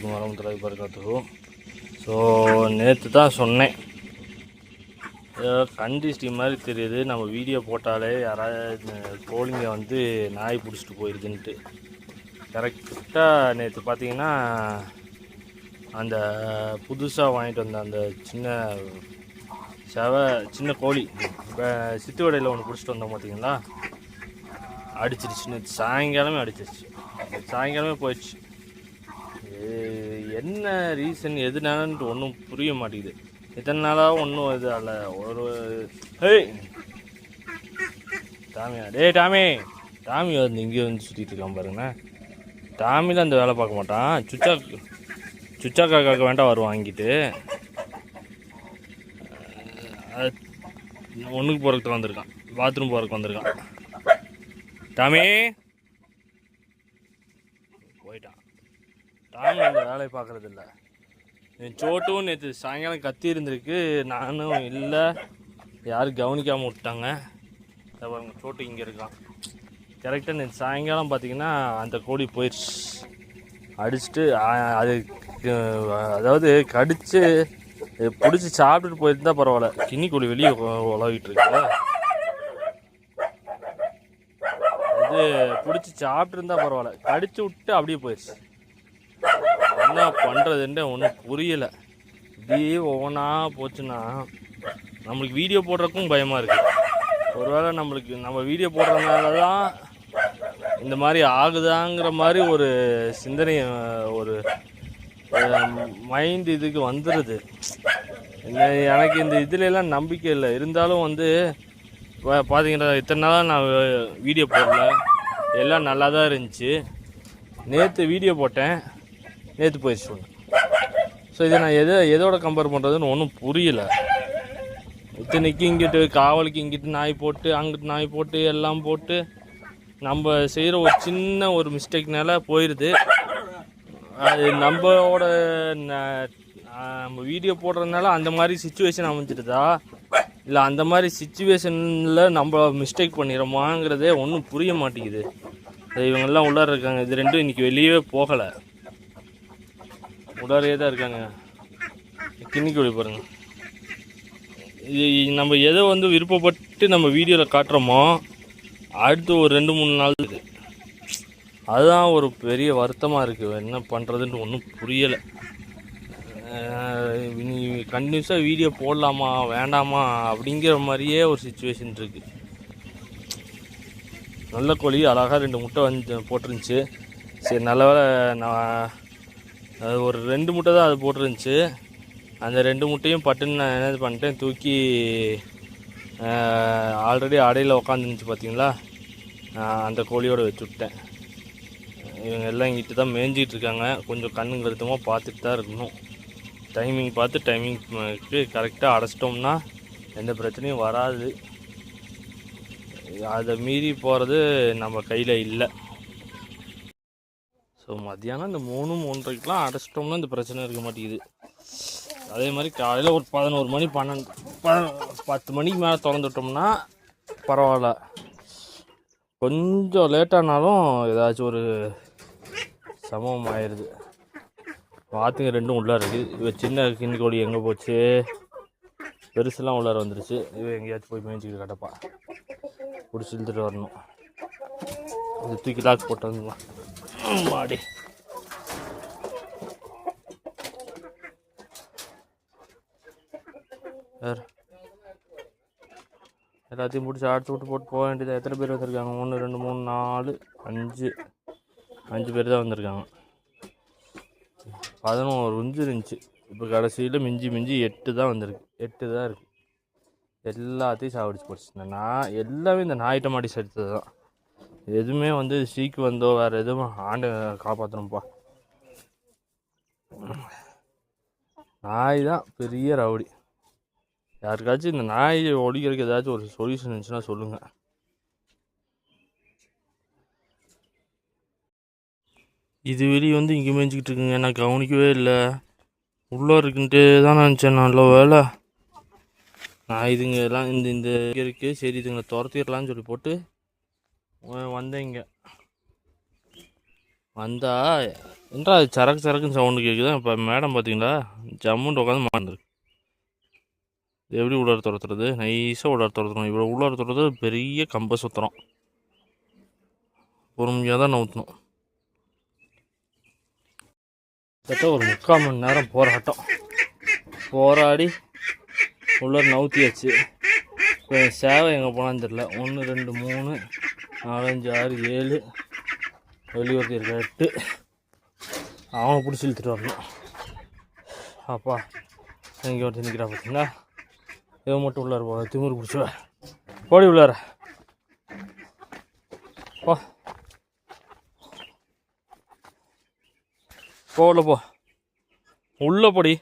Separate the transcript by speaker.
Speaker 1: வலைக்கும் வரமத்துலாய் வரகாத்துஹு ஸோ நேற்று தான் சொன்னேன். ஏதோ கண்டிஸ்டி மாதிரி தெரியுது. நம்ம வீடியோ போட்டாலே யாராவது கோழிங்க வந்து நாய் பிடிச்சிட்டு போயிருதுன்ட்டு. கரெக்டாக நேற்று பார்த்தீங்கன்னா அந்த புதுசாக வாங்கிட்டு வந்த அந்த சின்ன செவ சின்ன கோழி. இப்போ சித்து வடையில் ஒன்று பிடிச்சிட்டு வந்தோம் பார்த்தீங்களா அடிச்சிருச்சு. நேற்று சாயங்காலமே அடிச்சிருச்சு. சாயங்காலமே போயிடுச்சு. என்ன ரீசன் எதுனாலன்ட்டு ஒன்றும் புரிய மாட்டேங்குது. எத்தனை நாளாக ஒன்றும் இது அல்ல ஒரு ஹேய்! டாமியா டேய் டாமி! டாமி வந்து இங்கே வந்து சுற்றிட்டு இருக்கான் பாருங்கண்ணா டாமியில் அந்த வேலை பார்க்க மாட்டான். சுச்சா சுச்சா காக்காக்கு வேண்டாம் வரும் வாங்கிட்டு. ஒன்றுக்கு போகிறதுக்கு வந்திருக்கான். பாத்ரூம் போகிறதுக்கு வந்திருக்கான். டாமி! போயிட்டான். நானும் அந்த வேலையை பார்க்கறது இல்லை என் சோட்டும் நேற்று சாயங்காலம் கத்தி இருந்திருக்கு. நானும் இல்லை. யாரும் கவனிக்காமல் விட்டாங்க இதை பாருங்க சோட்டு இங்கே இருக்கான் கரெக்டாக நேற்று சாயங்காலம் பார்த்தீங்கன்னா அந்த கோழி போயிடுச்சு. அடிச்சுட்டு அது அதாவது கடித்து பிடிச்சி சாப்பிட்டுட்டு போயிருந்தா பரவாயில்ல. கின்னி கோழி வெளியே உழவிட்டு இருக்கு. அது பிடிச்சி சாப்பிட்டு இருந்தா பரவாயில்ல. கடிச்சு விட்டு அப்படியே போயிடுச்சு. என்ன பண்ணுறதுன்ட்டு ஒன்றும் புரியலை. இப்படியே ஒவ்வொன்றா போச்சுன்னா நம்மளுக்கு வீடியோ போடுறதுக்கும் பயமாக இருக்குது ஒருவேளை நம்மளுக்கு நம்ம வீடியோ போடுறதுனால தான் இந்த மாதிரி ஆகுதாங்கிற மாதிரி ஒரு சிந்தனை ஒரு மைண்ட் இதுக்கு வந்துடுது எனக்கு இந்த இதுலலாம் நம்பிக்கை இல்லை. இருந்தாலும் வந்து பா- பார்த்தீங்கன்னா இத்தனை நாளாக நான் வீடியோ போடல. எல்லாம் நல்லா தான் இருந்துச்சு. நேற்று வீடியோ போட்டேன். நேற்று போயிடுச்சு ஒன்று ஸோ இதை நான் எதை எதோட கம்பேர் பண்ணுறதுன்னு ஒன்றும் புரியல. இத்தனைக்கு இங்கிட்டு காவலுக்கு இங்கிட்டு நாய் போட்டு அங்கிட்டு நாய் போட்டு எல்லாம் போட்டு நம்ம செய்கிற ஒரு சின்ன ஒரு மிஸ்டேக்னால போயிடுது அது நம்மளோட ந- நம்ம வீடியோ போடுறதுனால அந்த மாதிரி சுச்சுவேஷன் அமைஞ்சிடுதா? இல்லை அந்த மாதிரி சுச்சுவேஷனில் நம்ம மிஸ்டேக் பண்ணிடுறோமாங்கிறதே ஒன்றும் புரிய மாட்டேங்குது. அது இவங்கெல்லாம் உள்ளார இருக்காங்க. இது ரெண்டும் இன்றைக்கி வெளியவே போகலை. உடாரியே தான் இருக்காங்க. கிண்ணி கோழி பாருங்க. இது நம்ம எதை வந்து விருப்பப்பட்டு நம்ம வீடியோவில் காட்டுறோமோ அடுத்து ஒரு ரெண்டு மூணு நாள் இது. அதுதான் ஒரு பெரிய வருத்தமாக இருக்குது என்ன பண்ணுறதுன்னு ஒன்றும் புரியலை. நீ கண்டினியூஸாக வீடியோ போடலாமா வேண்டாமா அப்படிங்கிற மாதிரியே ஒரு சுச்சுவேஷன் இருக்குது நல்ல கோழி அழகாக ரெண்டு முட்டை வந்து போட்டிருந்துச்சு. சரி நல்ல வேலை நான் அது ஒரு ரெண்டு முட்டை தான் அது போட்டிருந்துச்சு. அந்த ரெண்டு முட்டையும் பட்டுன்னு நான் என்ன பண்ணிட்டேன் தூக்கி ஆல்ரெடி அடையில் உக்காந்துருந்துச்சு பார்த்தீங்களா அந்த கோழியோட வச்சு விட்டேன். இவங்க எல்லாம் இங்கிட்டு தான் மேய்ஞ்சிட்டு இருக்காங்க. கொஞ்சம் கண்ணு கருத்தமாக பார்த்துட்டு தான் இருக்கணும். டைமிங் பார்த்து டைமிங்க்கு கரெக்டாக அடைச்சிட்டோம்னா எந்த பிரச்சனையும் வராது. அதை மீறி போகிறது நம்ம கையில் இல்லை. ஸோ மத்தியானம் இந்த மூணு மூன்றரைக்கெலாம் அடைச்சிட்டோம்னா இந்த பிரச்சனை இருக்க மாட்டேங்குது. அதே மாதிரி காலையில் ஒரு பதினோரு மணி பன்னெண்டு பத்து மணிக்கு மேலே திறந்துட்டோம்னா பரவாயில்ல. கொஞ்சம் லேட்டானாலும் ஏதாச்சும் ஒரு சமம் ஆயிடுது பார்த்துங்க ரெண்டும் உள்ளார இருக்குது இவ சின்ன கிண்ணி கோழி எங்கே போச்சு? பெருசெல்லாம் உள்ளார வந்துருச்சு. இவ எங்கேயாச்சும் போய் மேய்ஞ்சிக்கிட்டு கிடப்பா. பிடிச்சி இழுத்துட்டு வரணும். இது தூக்கி லாக் போட்டு வந்துடலாம். மாடி வேறு எல்லாத்தையும் பிடிச்சி அடுத்து விட்டு போட்டு போக வேண்டியது? எத்தனை பேர் வந்திருக்காங்க? ஒன்று ரெண்டு மூணு நாலு அஞ்சு. அஞ்சு பேர் தான் வந்திருக்காங்க. பதினோரு குஞ்சு இருந்துச்சு. இப்போ கடைசியில் மிஞ்சி மிஞ்சி எட்டு தான் வந்திருக்கு. எட்டு தான் இருக்குது எல்லாத்தையும் சாவடிச்சு போச்சு. இந்த நான் எல்லாமே இந்த நாயிட்ட மாட்டி சேர்த்தது தான். எதுவுமே வந்து சீக்கு வந்தோ வேறு எதுவும் ஆண்டு காப்பாற்றணும்ப்பா நாய் தான் பெரிய ரவுடி. யாருக்காச்சும் இந்த நாய் ஒழிக்கிறதுக்கு ஏதாச்சும் ஒரு சொல்யூஷன் இருந்துச்சுன்னா சொல்லுங்கள் இது வெளியே வந்து இங்கே மேய்ஞ்சிக்கிட்டு இருக்குங்க. நான் கவனிக்கவே இல்லை. உள்ளே இருக்குன்ட்டு தான் நினச்சேன். நல்ல வேலை. நான் இதுங்க எல்லாம் இந்த இந்த இருக்குது சரி இதுங்களை துரத்திடலான்னு சொல்லி போட்டு வந்தேன் இங்கே. வந்தா என்றா அது சரக்கு சரக்குன்னு சவுண்டு கேட்குது இப்போ மேடம் பார்த்தீங்களா ஜம்முன்ட்டு உட்காந்து மாண்டிருக்கு இது எப்படி உள்ளார துரத்துறது? நைஸாக உள்ளார துரத்துறோம். இவ்வளோ உள்ளார துரத்துறது பெரிய கம்ப சுற்றுறோம் பொறுமையாக தான் நவுத்தணும். கிட்டத்தட்ட ஒரு முக்கால் மணி நேரம் போராட்டம். போராடி உள்ளார நவுத்தியாச்சு. இப்போ சேவை எங்கே போனான்னு தெரில ஒன்று ரெண்டு மூணு நாலஞ்சு ஆறு ஏழு. வெளியூர்த்தி இருக்க எட்டு. அவனை பிடிச்சி இழுத்துட்டு வரணும். அப்பா இங்கே ஒருத்தர் நிற்கிறா பார்த்தீங்களா இதை மட்டும் உள்ளார போ திமுரு பிடிச்சுவ போடி உள்ளார. போ. போ போ. உள்ள போடி.